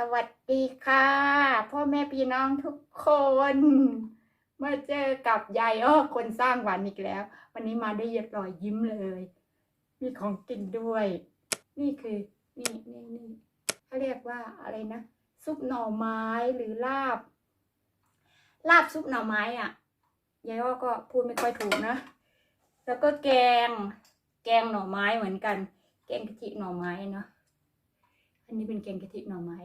สวัสดีค่ะ พ่อแม่พี่น้องทุกคน มาเจอกับยายอ้อคนสร้างหวานอีกแล้ว วันนี้มาได้ยดรอยยิ้มเลย มีของกินด้วย นี่คือนี่นี่นี่เขาเรียกว่าอะไรนะซุปหน่อไม้หรือลาบ ลาบซุปหน่อไม้อะยายอ้อก็พูดไม่ค่อยถูกนะ แล้วก็แกง แกงหน่อไม้เหมือนกัน แกงกะทิหน่อไม้เนาะ อันนี้เป็นแกงกะทิหน่อไม้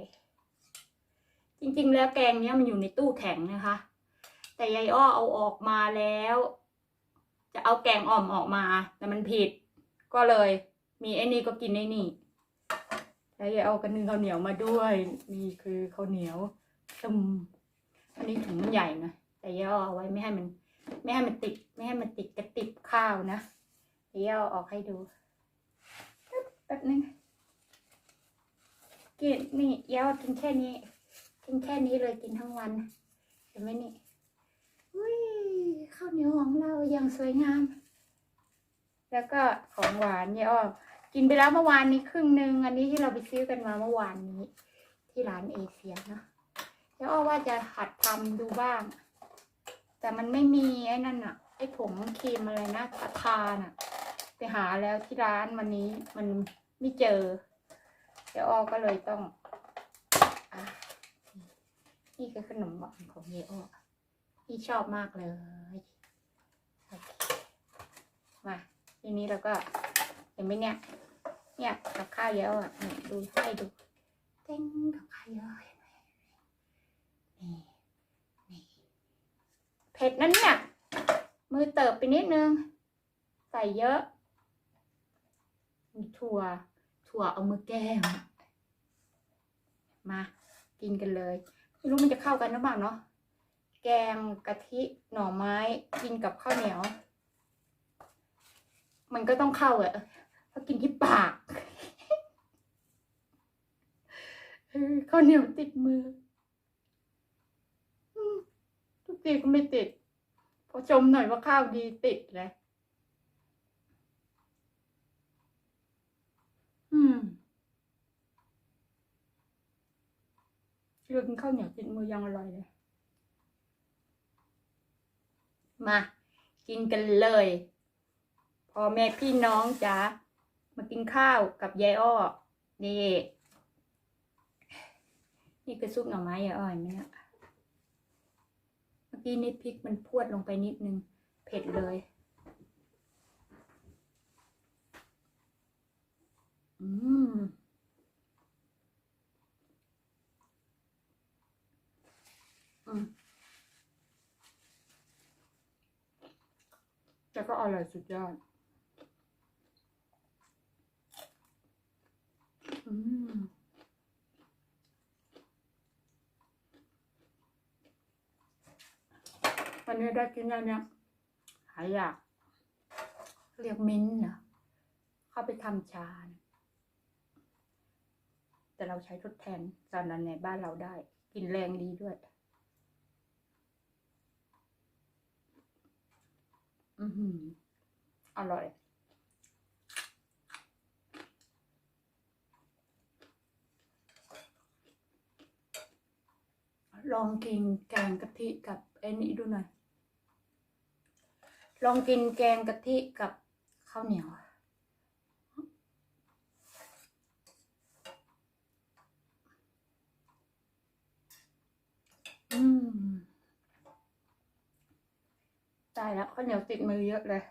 จริงๆ แล้วแกงเนี้ยมันอยู่ในตู้แข็งนะคะ แต่ยายอ้อเอาออกมาแล้ว จะเอาแกงอ่อมออกมา แต่มันผิด ก็เลย มีไอ้นี่ก็กินไอ้นี่แล้วยายเอากระนึ่งข้าวเหนียวมาด้วยนี่คือข้าวเหนียวตึมอันนี้ถุงมันใหญ่นะแต่ยายอ้อเอาไว้ไม่ให้มัน ไม่ให้มันติด ไม่ให้มันติดกระติบข้าวนะเดี๋ยวเอาออกให้ดูแป๊บนึง กินนี่เดี๋ยวกินแค่นี้ กินแค่นี้เลยกินทั้งวัน เห็นไหมนี่อุ้ยข้าวเหนียวของเรายังสวยงาม แล้วก็ของหวานเนี่ยอ้อกินไปแล้วเมื่อวานนี้ครึ่งหนึ่งอันนี้ที่เราไปซื้อกันมาเมื่อวานนี้ ที่ร้านเอเชียเนอะแล้วอ้อว่าจะหัดทำดูบ้าง แต่มันไม่มีไอ้นั่นอะไอ้ผงครีมอะไรนะทาทาน่ะ ไปหาแล้วที่ร้านวันนี้มันไม่เจอ เดี๋ยวอ้อก็เลยต้องอนี่คือขนมหวานของเยอ้อที่ชอบมากเลยเมาทีนี้เราก็เห็นไหมเนี่ย เนี่ยกับข้าวเยอะอะดูให้ดูเต้งกับข้าวเยอะเห็นไหมนี่นี่เผ็ดนั่นเนี่ย มือเติบไปนิดนึง ใส่เยอะ มีถั่ว ถั่วเอามือแก้ม มา กินกันเลย ไม่รู้มันจะเข้ากันหรือเปล่าเนาะ แกงกะทิหน่อไม้กินกับข้าวเหนียว มันก็ต้องเข้าอะเพราะกินที่ปากข้าวเหนียวติดมือทุกทีก็ไม่ติด พอชมหน่อยว่าข้าวดีติดเลย อืม เรื่องกินข้าวเหนียวติดมือยังอร่อยเลย มา กินกันเลยพ่อแม่พี่น้องจ๋ามากินข้าวกับยายอ้อ นี่ นี่คือซุปหน่อไม้ยายอ้อเห็นไหมเนี่ยเมื่อกี้นี่พริกมันพวดลงไปนิดนึง เผ็ดเลย อืมอืมแต่ก็อร่อยสุดยอด อืม วันนี้ได้กินแล้วเนี่ย หายอยาก เรียกมิ้นท์นะเข้าไปทำชานะ แต่เราใช้ทดแทนสารในบ้านเราได้กินแรงดีด้วย อือหืออร่อยลองกินแกงกะทิกับไอ้นี่ดูหน่อย ลองกินแกงกะทิกับข้าวเหนียว อืมตายแล้วข้าวเหนียวติดมือเยอะเลย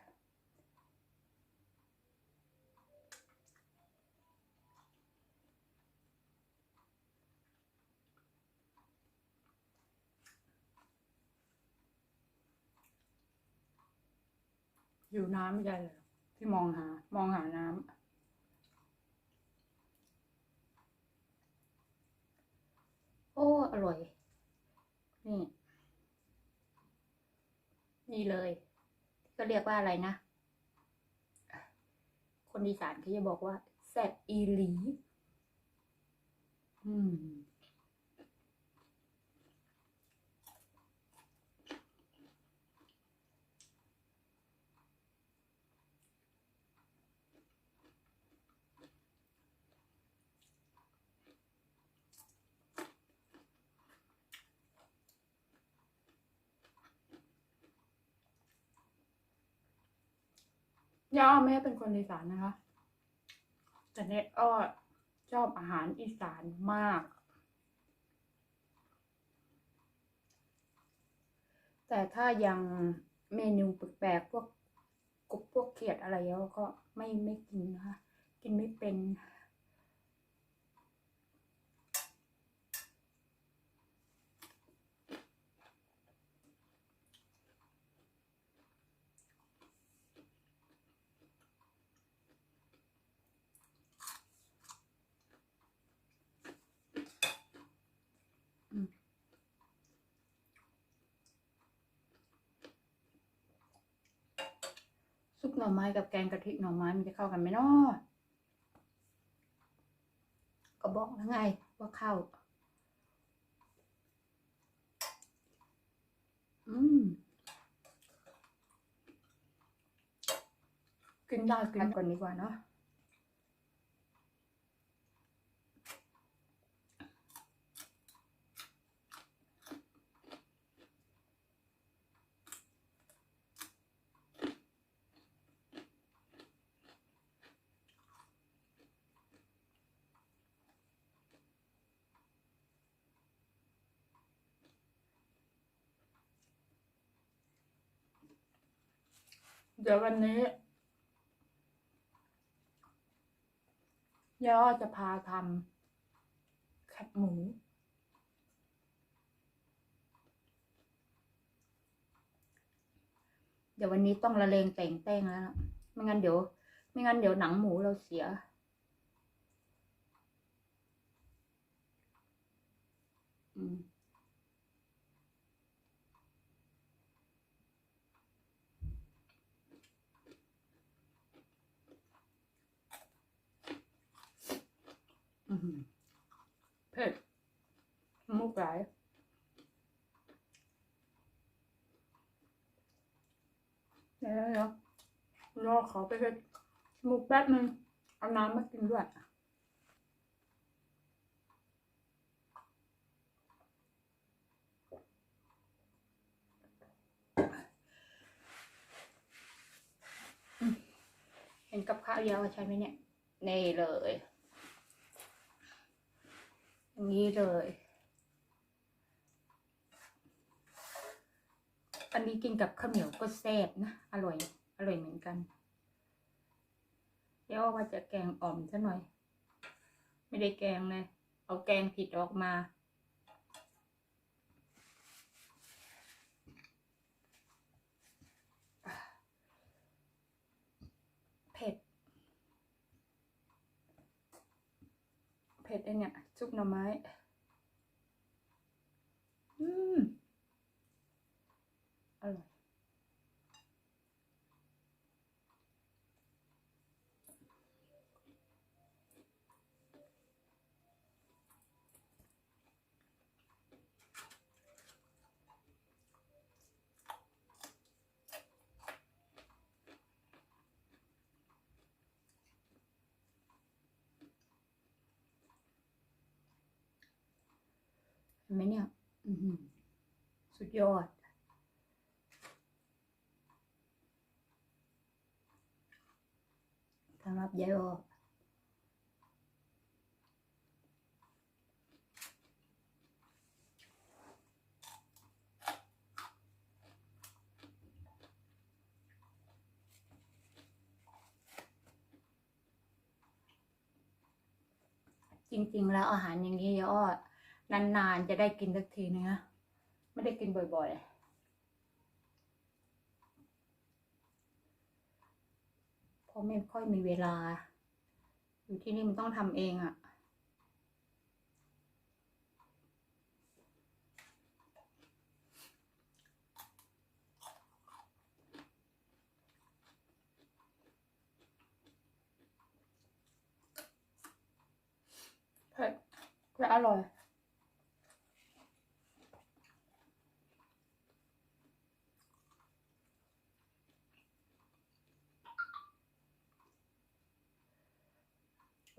อยู่น้ำไม่เลยที่มองหา มองหาน้ำโอ้ อร่อย นี่ นี่เลย ก็เรียกว่าอะไรนะ คนอีสานเขาจะบอกว่าแซ่บอีหลี อืม ย่าแม่เป็นคนอีสานนะคะ แต่เนตอ้อชอบอาหารอีสานมาก แต่ถ้ายังเมนูแปลกๆพวกกบพวกเขียดอะไรแล้วก็ไม่ไม่กินนะคะ กินไม่เป็น ซุป หน่อไม้กับแกงกะทิหน่อไม้มันจะเข้ากันไหมเนาะก็บอกแล้วไงว่าเข้า อืม กินได้กินก่อนดีกว่าเนาะ เดี๋ยววันนี้ย่อจะพาทำแคบหมู เดี๋ยววันนี้ต้องละเลงแต่งแต้งแล้ว ไม่งั้นเดี๋ยว ไม่งั้นเดี๋ยวหนังหมูเราเสีย อืม อือหือ เผ็ดมุกไหลเดี๋ยวเดี๋ยวรอขอไปเป็นมุกแป๊บนึงเอาน้ำมากินด้วยเห็นกับข้าวยาวใช่ไหมเนี่ยนี่เลย อย่างนี้เลย อันนี้กินกับข้าวเหนียวก็แซ่บนะ อร่อย อร่อยเหมือนกัน เดี๋ยวว่าจะแกงอ่อมซะหน่อย ไม่ได้แกงเลย เอาแกงผิดออกมาเผ็ดเผ็ดไอเนี่ย ซุปหน่อไม้ อืม ไหมเนี่ยสุดยอด สำหรับยายออจริง ๆ แล้วอาหารอย่างนี้ยายอ้อ นานๆจะได้กินสักทีนะไม่ได้กินบ่อยๆเพราะไม่ค่อยมีเวลา อยู่ที่นี่มันต้องทำเองอะ่ะแต่อร่อย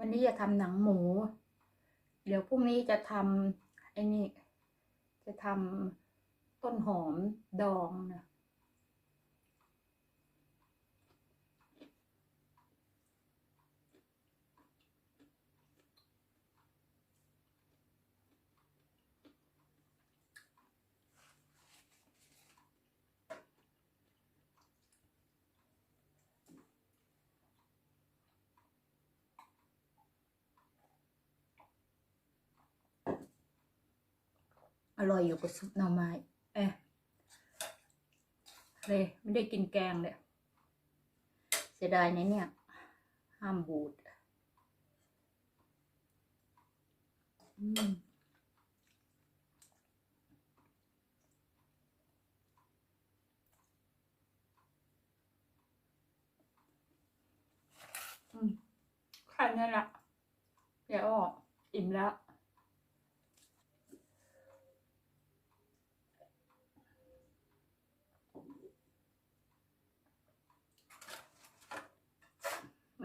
วันนี้จะทำหนังหมู เดี๋ยวพรุ่งนี้จะทำไอ้นี่ จะทำต้นหอมดองนะ อร่อยอยู่กับซุปหน่อไม้เอ๊ะเลยไม่ได้กินแกงเลยเสียดายนะเนี่ย ห้ามบูดอืมอืมแค่นี้แหละเดี๋ยวออกอิ่มแล้ว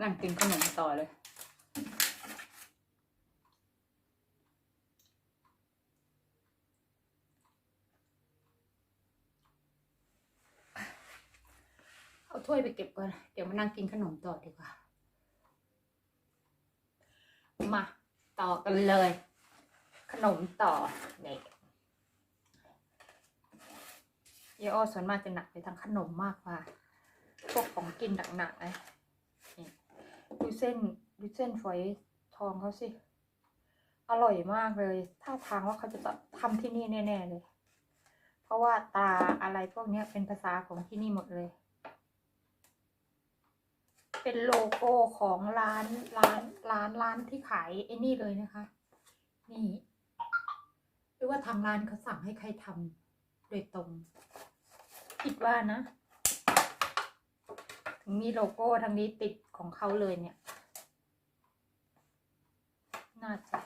นั่งกินขนมต่อเลย เอาถ้วยไปเก็บก่อน เดี๋ยวมานั่งกินขนมต่อดีกว่า มาต่อกันเลย ขนมต่อเนี่ยเยอ้อส่วนมากจะหนักไปทางขนมมากกว่า พวกของกินหนักๆนะนี่ ดูเส้นดูเส้นฝอยทองเขาสิ อร่อยมากเลยท่าทางว่าเขาจะทำที่นี่แน่ๆเลย เพราะว่าตาอะไรพวกเนี้ยเป็นภาษาของที่นี่หมดเลย เป็นโลโก้ของร้านร้านร้านร้านที่ขายไอ้นี่เลยนะคะ นี่หรือว่าทางร้านเขาสั่งให้ใครทำโดยตรง คิดว่านะ มีโลโก้ทางนี้ติดของเขาเลยเนี่ย น่าจะ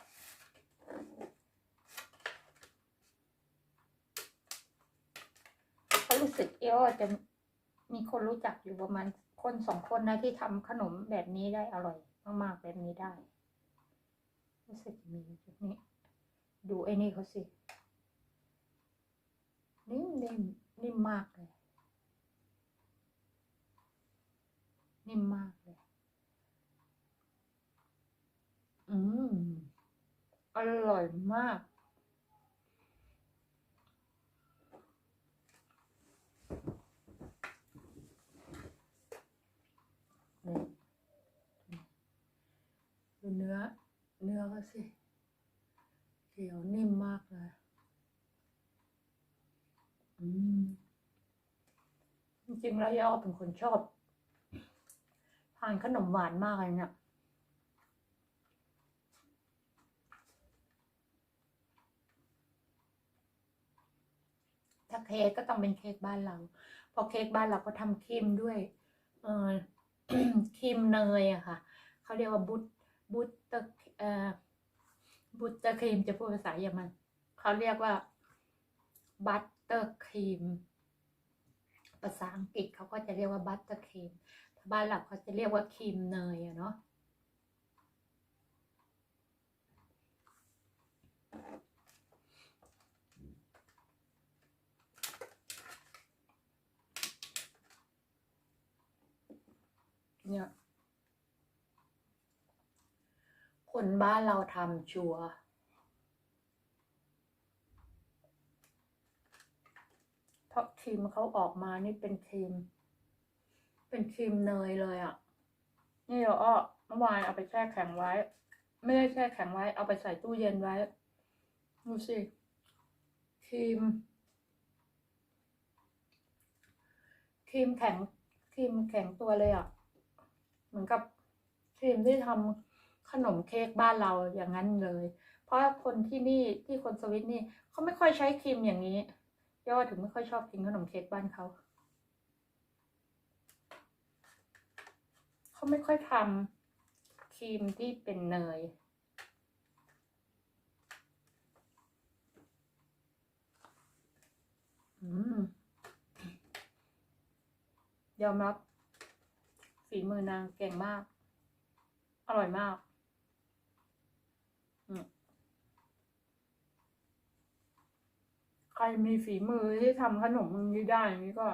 เขารู้สึกเออจะมีคนรู้จักอยู่ประมาณคนสองคนนะที่ทำขนมแบบนี้ได้อร่อยมากๆแบบนี้ได้ รู้สึกมีจุดนี้ ดูไอ้นี่เขาสินิ่มนิ่มนิ่มมากเลย นิ่มมากเลย อืม อร่อยมาก ดูเนื้อ เนื้อก็สิ เขียวนิ่มมากเลย อืม จริงๆแล้วย่อเป็นคนชอบ ทานขนมหวานมากเลยเนี่ยถ้าเค้กก็ต้องเป็นเค้กบ้านเรา พอเค้กบ้านเราก็ทำครีมด้วย เออครีมเนยอะค่ะ เขาเรียกว่าบุตบุตเตอร์เอ่อบุตเตอร์ครีมจะพูดภาษาเยอรมัน เขาเรียกว่าบัตเตอร์ครีม ภาษาอังกฤษเขาก็จะเรียกว่าบัตเตอร์ครีม บ้านเราเขาจะเรียกว่าครีมเนยอะเนาะเนี่ยคนบ้านเราทำชัวเพราะครีมเขาออกมานี่เป็นครีม เป็นครีมเนยเลยอะ นี่เราอ้อเมื่อวานเอาไปแช่แข็งไว้ ไม่ได้แช่แข็งไว้ เอาไปใส่ตู้เย็นไว้ ดูสิ ครีม ครีมแข็ง ครีมแข็งตัวเลยอะ เหมือนกับครีมที่ทำขนมเค้กบ้านเราอย่างนั้นเลย เพราะคนที่นี่ที่คนสวิตนี่เขาไม่ค่อยใช้ครีมอย่างนี้ย่อถึงไม่ค่อยชอบกินขนมเค้กบ้านเขา เขาไม่ค่อยทำครีมที่เป็นเนยอยอมรับฝีมือนางเก่งมาก อร่อยมากใครมีฝีมือที่ทำขนมนี้ได้นี้ก็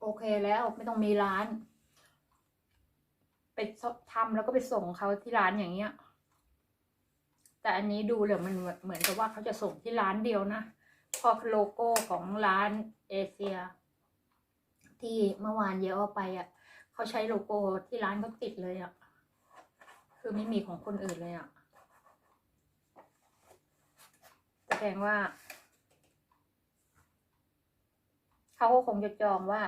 โอเคแล้วไม่ต้องมีร้าน ไปทำแล้วก็ไปส่งเขาที่ร้านอย่างเงี้ย แต่อันนี้ดูเลยมันเหมือนกับว่าเขาจะส่งที่ร้านเดียวนะพอโลโก้ของร้านเอเชีย ที่เมื่อวานเยอะไปอะเขาใช้โลโก้ที่ร้านเขาติดเลยอะ คือไม่มีของคนอื่นเลยอะแต่แสดงว่า เขาก็คงจะจองว่า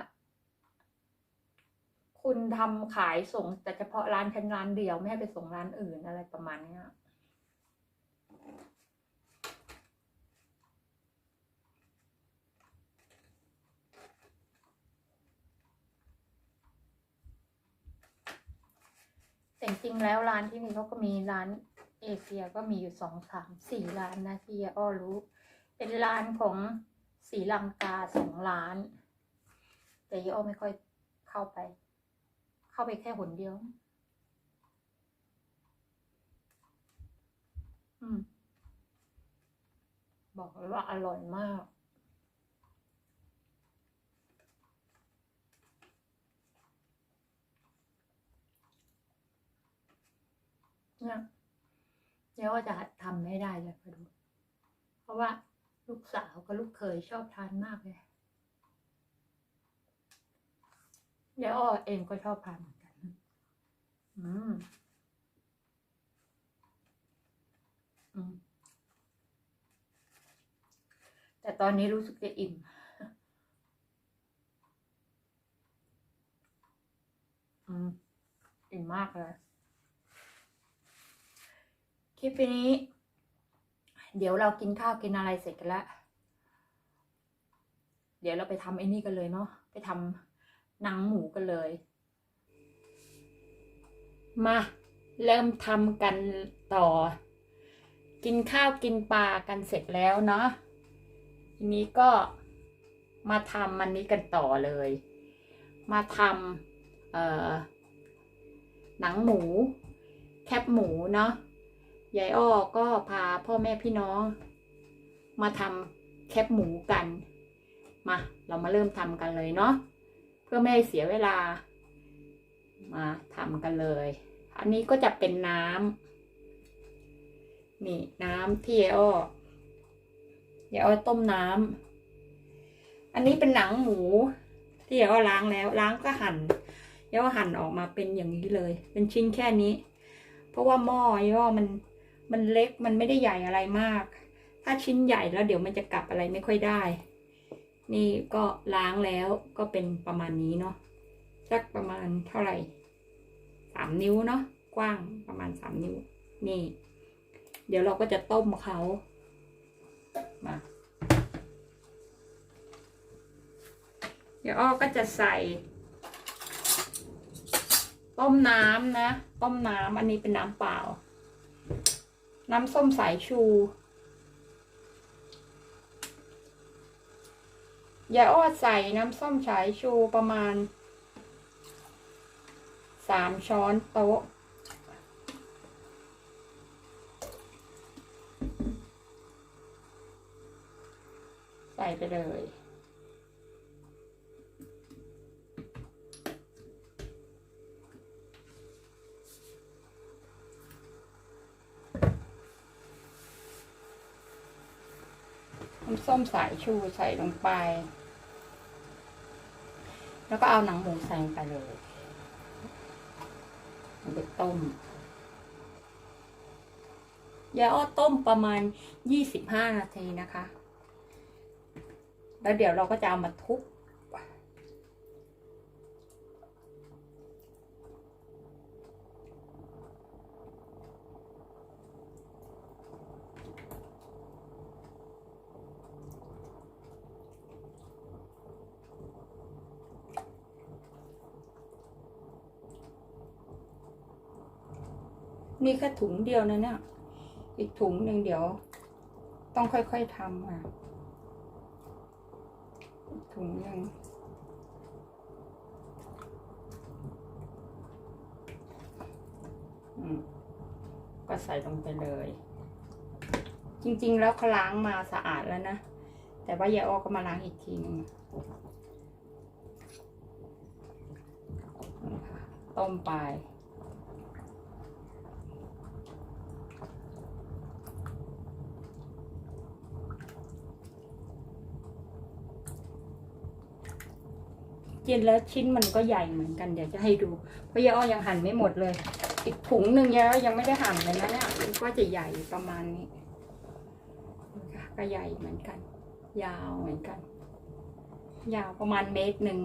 คุณทำขายส่งแต่เฉพาะร้านชั้นร้านเดียวไม่ให้ไปส่งร้านอื่นอะไรประมาณเนี้ยแต่จริงแล้วร้านที่นี่เขาก็มีร้านเอเชียก็มีอยู่สองสามสี่ร้านนะที่อ้อรู้ เป็นร้านของศรีลังกาสองร้าน แต่อ้อไม่ค่อยเข้าไป เข้าไปแค่หนเดียว อืม บอกเลยว่าอร่อยมากเนี่ยเดี๋ยวว่าจะทำไม่ได้เลยมาดู เพราะว่าลูกสาวกับลูกเขยชอบทานมากเลย เดี๋ยวอ้อเองก็ชอบทาเหมือนกัน อืม อืม แต่ตอนนี้รู้สึกจะอิ่ม อืม อิ่มมากเลย คลิปนี้ เดี๋ยวเรากินข้าวกินอะไรเสร็จกันแล้ว เดี๋ยวเราไปทำไอ้นี่กันเลยเนาะ ไปทำ หนังหมูกันเลย มา เริ่มทำกันต่อ กินข้าวกินปลากันเสร็จแล้วเนาะทีนี้ก็มาทำมันนี้กันต่อเลย มาทำเอ่อหนังหมู แคบหมูเนาะยายอ้อก็พาพ่อแม่พี่น้อง มาทำแคบหมูกัน มา เรามาเริ่มทำกันเลยเนาะ พื่อไม่ให้เสียเวลา มาทำกันเลย อันนี้ก็จะเป็นน้ำนี่น้ำที่ยายอ้อยายอ้อต้มน้ำอันนี้เป็นหนังหมู ที่ยายอ้อล้างแล้วล้างก็หั่นยายอ้อหั่นออกมาเป็นอย่างนี้เลย เป็นชิ้นแค่นี้ เพราะว่าหม้อยายอ้อมันมันเล็กมันไม่ได้ใหญ่อะไรมาก ถ้าชิ้นใหญ่แล้วเดี๋ยวมันจะกลับอะไรไม่ค่อยได้ นี่ก็ล้างแล้วก็เป็นประมาณนี้เนาะสักประมาณเท่าไหร่สามนิ้วเนาะกว้างประมาณสามนิ้ว นี่ เดี๋ยวเราก็จะต้มเขามา เดี๋ยวอ้อก็จะใส่ ต้มน้ำนะ ต้มน้ำอันนี้เป็นน้ำเปล่า น้ำส้มสายชู ยายอ้อใส่น้ำส้มสายชูประมาณสามช้อนโต๊ะ ใส่ไปเลยน้ำส้มสายชูใส่ลงไป แล้วก็เอาหนังหมูใส่ลงไปเลยเอาไปต้ม ยาอ้อต้มประมาณยี่สิบห้านาทีนะคะ แล้วเดี๋ยวเราก็จะเอามาทุบ นี่แค่ถุงเดียวนะเนี่ย อีกถุงหนึ่งเดี๋ยว ต้องค่อยๆทำอะ ถุงหนึ่งอืมก็ใส่ลงไปเลย จริงๆแล้วเขาล้างมาสะอาดแล้วนะ แต่ว่ายายอ้อก็มาล้างอีกทีนึงนี่ค่ะต้มไป กินแล้วชิ้นมันก็ใหญ่เหมือนกันเดี๋ยวจะให้ดูเพราะยาอ้อยังหั่นไม่หมดเลย อีกถุงหนึ่งยาอ้อยังไม่ได้หั่นเลยนะเนี่ยมันก็จะใหญ่ประมาณนี้นะคะก็ใหญ่เหมือนกัน ยาวเหมือนกัน ยาวประมาณเมตรหนึ่ง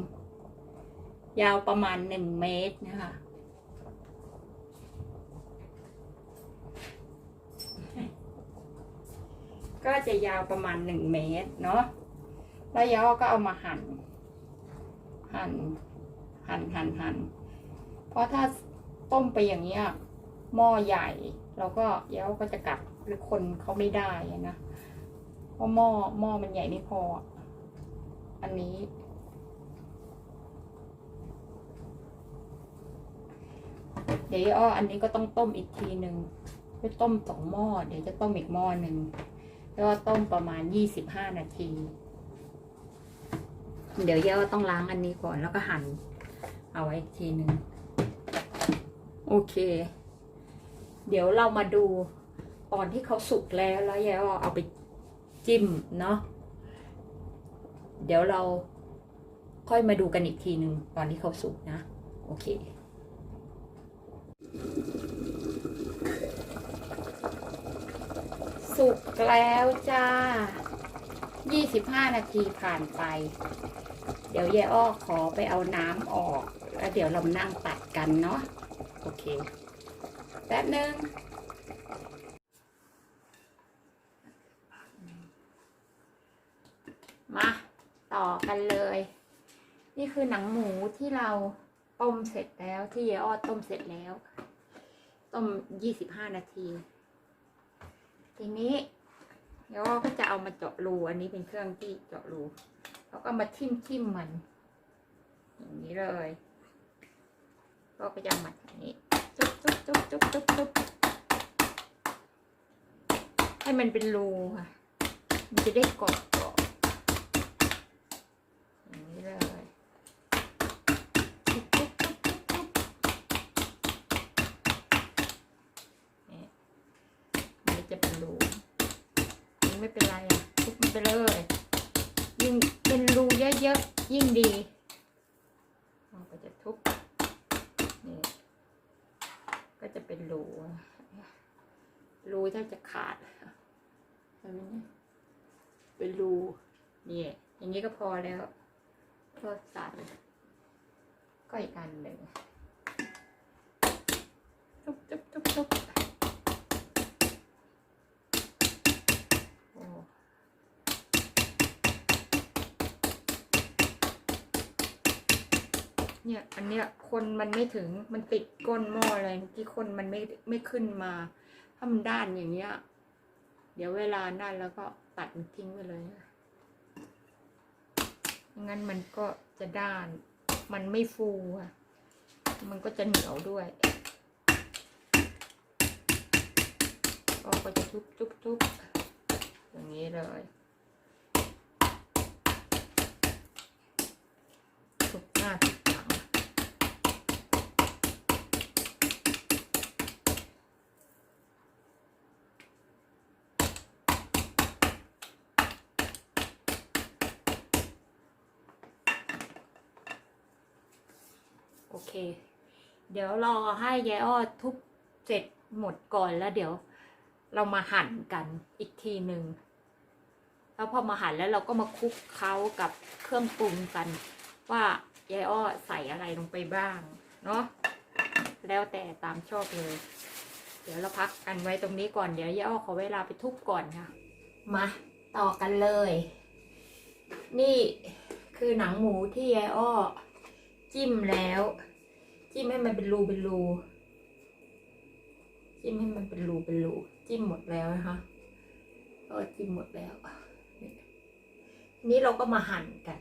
ยาวประมาณหนึ่งเมตรนะคะก็จะยาวประมาณหนึ่งเมตรเนาะแล้วยาวก็เอามาหั่น หั่นหั่นหั่นหั่นเพราะถ้าต้มไปอย่างเงี้ยหม้อใหญ่เราก็เย้าก็จะกัดหรือคนเขาไม่ได้นะเพราะหม้อหม้อมันใหญ่ไม่พอ อันนี้ เดี๋ยวอ้ออันนี้ก็ต้องต้มอีกทีหนึ่งไปต้มสองหม้อเดี๋ยวจะต้มอีกหม้อหนึ่งแล้วต้มประมาณยี่สิบห้านาที เดี๋ยวเย่าต้องล้างอันนี้ก่อนแล้วก็หั่นเอาไว้อีกทีหนึ่งโอเค เดี๋ยวเรามาดูตอนที่เขาสุกแล้วแล้วเย่าเอาไปจิ้มเนาะเดี๋ยวเราค่อยมาดูกันอีกทีหนึ่งตอนที่เขาสุกนะ โอเค สุกแล้วจ้า 25 นาทีผ่านไป เดี๋ยวยายอ้อขอไปเอาน้ำออก แล้วเดี๋ยวเรานั่งตัดกันเนาะโอเคแป๊บนึงมาต่อกันเลย นี่คือหนังหมูที่เราต้มเสร็จแล้วที่ยายอ้อต้มเสร็จแล้ว ต้ม25นาที ทีนี้เดี๋ยวก็จะเอามาเจาะรูอันนี้เป็นเครื่องที่เจาะรู แล้วก็มาทิ่มทิ่มมัน อย่างนี้เลยก็ก็จะหมัดอย่างนี้จุ๊บจุ๊บจุ๊บจุ๊บจุ๊บจุ๊บให้มันเป็นรูค่ะ มันจะได้กรอบกรอบอย่างนี้เลยจุ๊บจุ๊บจุ๊บจุ๊บจุ๊บนี่มันจะเป็นรูนี่ไม่เป็นไรอะทุบมันไปเลย ยิ่งเป็นรูเยอะๆยิ่งดีเราก็จะทุบนี่ก็จะเป็นรูรูถ้าจะขาดเห็นไหมเนี่ยเป็นรูนี่อย่างนี้ก็พอแล้วก็ตัดก็อีกอันหนึ่งทุบทุบทุบทุบโอ้ เนี่ย อันเนี้ยคนมันไม่ถึงมันติดก้นหม้ออะไรที่คนมันไม่ไม่ขึ้นมา ถ้ามันด้านอย่างเงี้ย เดี๋ยวเวลาด้านแล้วก็ตัดมันทิ้งไปเลยงั้นมันก็จะด้าน มันไม่ฟูอะ มันก็จะเหนียวด้วยก็จะทุบทุบทุบอย่างนี้เลยทุกหน้าทุกหลัง โอเค เดี๋ยวรอให้ยายอ้อทุบเสร็จหมดก่อนแล้วเดี๋ยวเรามาหั่นกันอีกทีหนึ่งแล้วพอมาหั่นแล้วเราก็มาคลุกเคล้ากับเครื่องปรุงกัน ว่ายายอ้อใส่อะไรลงไปบ้างเนาะแล้วแต่ตามชอบเลย เดี๋ยวเราพักกันไว้ตรงนี้ก่อนเดี๋ยวยายอ้อขอเวลาไปทุบก่อนค่ะมาต่อกันเลย นี่คือหนังหมูที่ยายอ้อ จิ้มแล้ว จิ้มให้มันเป็นรูเป็นรูจิ้มให้มันเป็นรูเป็นรูจิ้มหมดแล้วนะคะก็จิ้มหมดแล้วนี่นี่เราก็มาหั่นกัน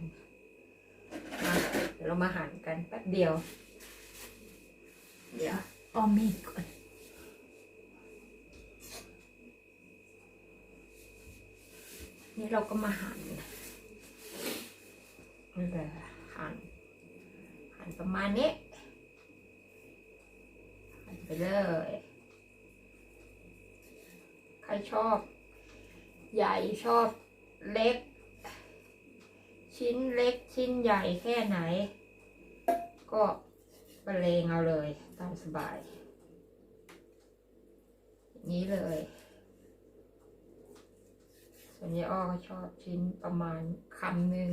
มาเดี๋ยวเรามาหั่นกันแป๊บเดียว เดี๋ยวเอามีดก่อนนี่เราก็มาหั่นนี่เลยหั่นหั่น ประมาณนี้ไปเลย ใครชอบ ใหญ่ชอบเล็ก ชิ้นเล็กชิ้นใหญ่แค่ไหน ก็ประเลงเอาเลย ตามสบาย นี้เลยส่วนยายอ้อก็ชอบชิ้นประมาณคำหนึ่ง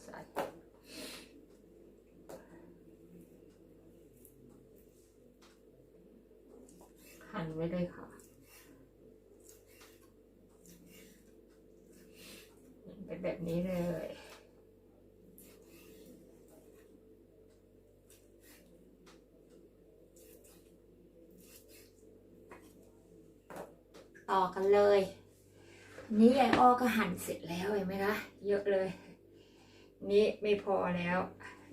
ก็ใส่หั่นไว้เลยค่ะเป็นแบบนี้เลยต่อกันเลย นี่ยายอ้อก็หั่นเสร็จแล้วเห็นไหมคะ เยอะเลย นี่ไม่พอแล้ว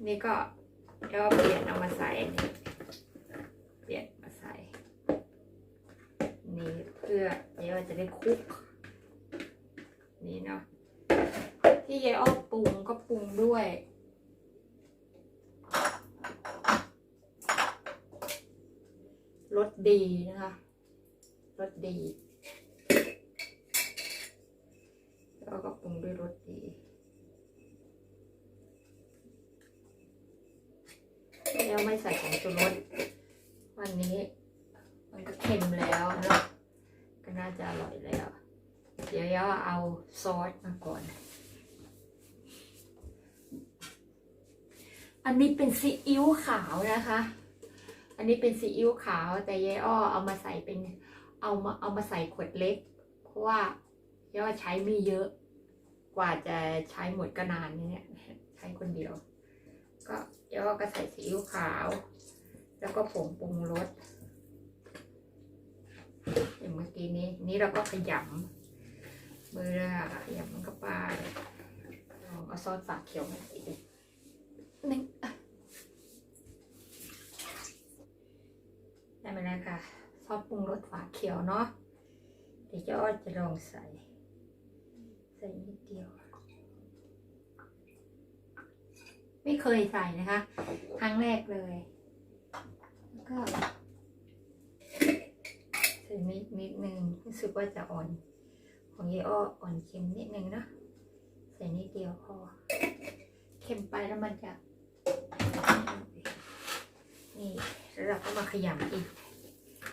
นี่ก็ก็เปลี่ยนเอามาใส่นี่เปลี่ยนมาใส่ นี่เพื่อเดี๋ยวจะได้คลุก นี่เนาะที่ยายอ้อปรุงก็ปรุงด้วยรสดีนะคะรสดี อิ๊วขาวนะคะ อันนี้เป็นซีอิ๊วขาวแต่ยายอ้อเอามาใส่เป็นเอามาเอามาใส่ขวดเล็ก เพราะว่าย่าใช้ไม่เยอะ กว่าจะใช้หมดก็นานเนี่ยใช้คนเดียว ก็ย่าก็ใส่ซีอิ๊วขาว แล้วก็ผงปรุงรสอย่างเมื่อกี้นี้นี่เราก็ขยำมือเละขยำมันก็ไปลองเอาซอสฝาเขียวมาใส่ดูหนึ่งอะ ได้ไหมแล้วค่ะซอสปรุงรสฝาเขียวเนาะเดี๋ยวจ้าอ้อจะลองใส่ ใส่นิดเดียว ไม่เคยใส่นะคะ ครั้งแรกเลย แล้วก็ใส่นิดนิดนึงรู้สึกว่าจะอ่อน ของยายอ้ออ่อนเค็มนิดนึงนะใส่นิดเดียวพอ เค็มไปแล้วมันจะ นี่ แล้วเราก็มาขยำอีก